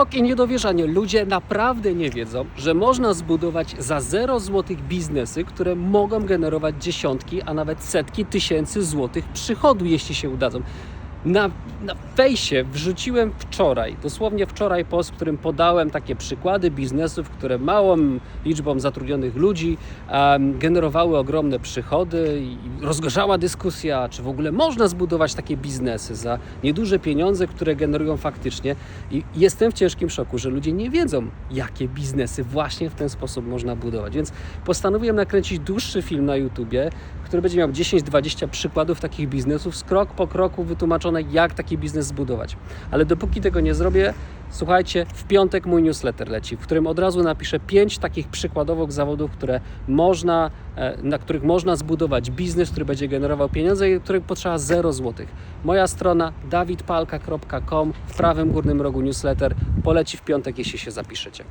Szok i niedowierzanie. Ludzie naprawdę nie wiedzą, że można zbudować za 0 złotych biznesy, które mogą generować dziesiątki, a nawet setki tysięcy złotych przychodu, jeśli się udadzą. Na, na fejsie wrzuciłem wczoraj, dosłownie wczoraj post, w którym podałem takie przykłady biznesów, które małą liczbą zatrudnionych ludzi em, generowały ogromne przychody i rozgorzała dyskusja, czy w ogóle można zbudować takie biznesy za nieduże pieniądze, które generują faktycznie. I jestem w ciężkim szoku, że ludzie nie wiedzą, jakie biznesy właśnie w ten sposób można budować. Więc postanowiłem nakręcić dłuższy film na YouTubie, który będzie miał 10-20 przykładów takich biznesów, z krok po kroku wytłumaczone, jak taki biznes zbudować. Ale dopóki tego nie zrobię, słuchajcie, w piątek mój newsletter leci, w którym od razu napiszę 5 takich przykładowych zawodów, które można, e, na których można zbudować biznes, który będzie generował pieniądze i których potrzeba 0 złotych. Moja strona dawidpalka.com w prawym górnym rogu newsletter poleci w piątek, jeśli się zapiszecie.